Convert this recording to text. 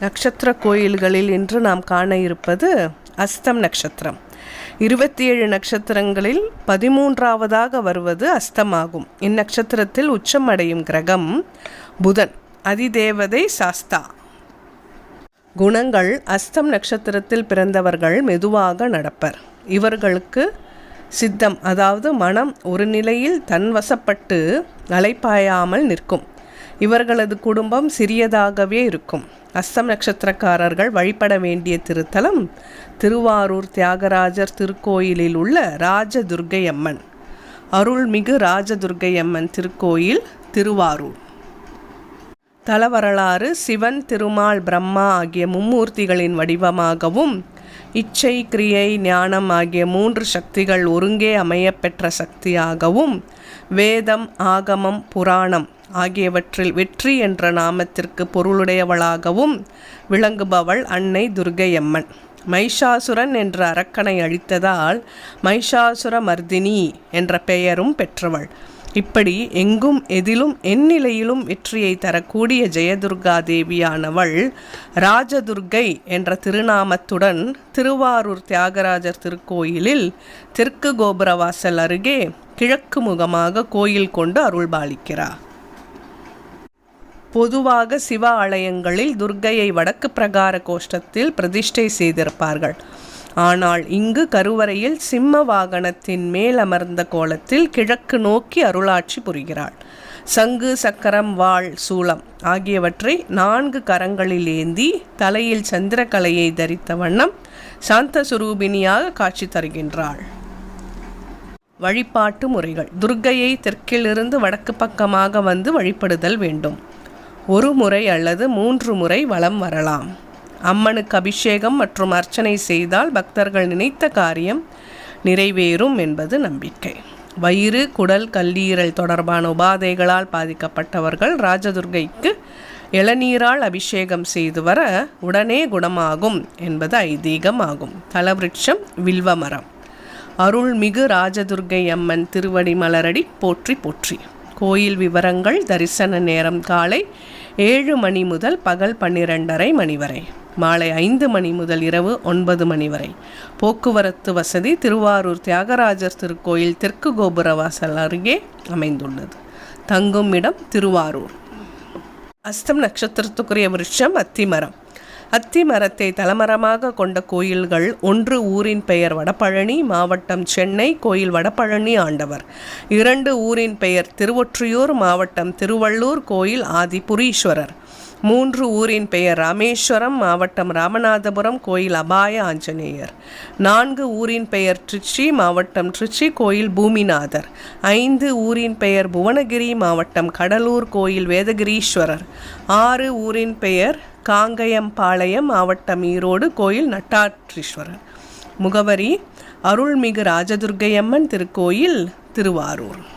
நட்சத்திர கோயில்களில் இன்று நாம் காண இருப்பது அஸ்தம் நட்சத்திரம். இருபத்தி ஏழு நட்சத்திரங்களில் பதிமூன்றாவதாக வருவது அஸ்தமாகும். இந்நட்சத்திரத்தில் உச்சம் அடையும் கிரகம் புதன் அதிதேவதை சாஸ்தா. குணங்கள் அஸ்தம் நட்சத்திரத்தில் பிறந்தவர்கள் மெதுவாக நடப்பர். இவர்களுக்கு சித்தம் அதாவது மனம் ஒரு நிலையில் தன்வசப்பட்டு அலைப்பாயாமல் நிற்கும். இவர்களது குடும்பம் சிறியதாகவே இருக்கும். அஸ்தம் நட்சத்திரக்காரர்கள் வழிபட வேண்டிய திருத்தலம் திருவாரூர் தியாகராஜர் திருக்கோயிலில் உள்ள ராஜதுர்க்கை அம்மன் அருள்மிகு ராஜதுர்கையம்மன் திருக்கோயில் திருவாரூர். தலவரலாறு சிவன் திருமால் பிரம்மா ஆகிய மும்மூர்த்திகளின் வடிவமாகவும் இச்சை கிரியை ஞானம் ஆகிய மூன்று சக்திகள் ஒருங்கே அமையப்பெற்ற சக்தியாகவும் வேதம் ஆகமம் புராணம் ஆகியவற்றில் வெற்றி என்ற நாமத்திற்கு பொருளுடையவளாகவும் விளங்குபவள் அன்னை துர்கையம்மன். மைஷாசுரன் என்ற அரக்கனை அழித்ததால் மைஷாசுர மர்தினி என்ற பெயரும் பெற்றவள். இப்படி எங்கும் எதிலும் எந்நிலையிலும் வெற்றியை தரக்கூடிய ஜெயதுர்கா தேவியானவள் ராஜதுர்கை என்ற திருநாமத்துடன் திருவாரூர் தியாகராஜர் திருக்கோயிலில் தெற்கு கோபுரவாசல் அருகே கிழக்கு முகமாக கோயில் கொண்டு அருள்பாலிக்கிறார் பொதுவாக சிவ ஆலயங்களில் துர்க்கையை வடக்கு பிரகார கோஷ்டத்தில் பிரதிஷ்டை செய்திருப்பார்கள். ஆனால் இங்கு கருவறையில் சிம்ம வாகனத்தின் மேல் அமர்ந்த கோலத்தில் கிழக்கு நோக்கி அருளாட்சி புரிகிறாள். சங்கு சக்கரம் வாள் சூளம் ஆகியவற்றை நான்கு கரங்களில் ஏந்தி தலையில் சந்திரகலையை தரித்த வண்ணம் சாந்த சுரூபிணியாக காட்சி தருகின்றாள். வழிபாட்டு முறைகள். துர்க்கையை தெற்கிலிருந்து வடக்கு பக்கமாக வந்து வழிபடுதல் வேண்டும். ஒரு முறை அல்லது மூன்று முறை வலம் வரலாம். அம்மனுக்கு அபிஷேகம் மற்றும் அர்ச்சனை செய்தால் பக்தர்கள் நினைத்த காரியம் நிறைவேறும் என்பது நம்பிக்கை. வயிறு குடல் கல்லீரல் தொடர்பான உபாதைகளால் பாதிக்கப்பட்டவர்கள் ராஜதுர்கைக்கு இளநீரால் அபிஷேகம் செய்து வர உடனே குணமாகும் என்பது ஐதீகம் ஆகும் தலவிருட்சம் வில்வமரம் அருள்மிகு ராஜதுர்கை அம்மன் திருவடி மலரடி போற்றி போற்றி. கோயில் விவரங்கள் தரிசன நேரம் காலை ஏழு மணி முதல் பகல் பன்னிரெண்டரை மணி வரை. மாலை ஐந்து மணி முதல் இரவு ஒன்பது மணி வரை. போக்குவரத்து வசதி திருவாரூர் தியாகராஜர் திருக்கோயில் தெற்கு கோபுர வாசல் அருகே அமைந்துள்ளது. தங்கும் இடம் திருவாரூர். அஸ்தம் நட்சத்திரத்துக்குரிய விருட்சம் அத்திமரம். அத்தி மரத்தை தலமரமாக கொண்ட கோயில்கள் ஒன்று ஊரின் பெயர் வடபழனி மாவட்டம் சென்னை கோயில் வடபழனி ஆண்டவர். இரண்டு ஊரின் பெயர் திருவொற்றியூர் மாவட்டம் திருவள்ளூர் கோயில் ஆதிபுரீஸ்வரர். மூன்று ஊரின் பெயர் ராமேஸ்வரம் மாவட்டம் ராமநாதபுரம் கோயில் அபாய ஆஞ்சநேயர். நான்கு ஊரின் பெயர் திருச்சி மாவட்டம் திருச்சி கோயில் பூமிநாதர். ஐந்து ஊரின் பெயர் புவனகிரி மாவட்டம் கடலூர் கோயில் வேதகிரீஸ்வரர். ஆறு ஊரின் பெயர் காங்கயம்பாளையம் மாவட்டம் ஈரோடு கோயில் நட்டாற்றீஸ்வரர். முகவரி அருள்மிகு ராஜதுர்க்கையம்மன் திருக்கோயில் திருவாரூர்.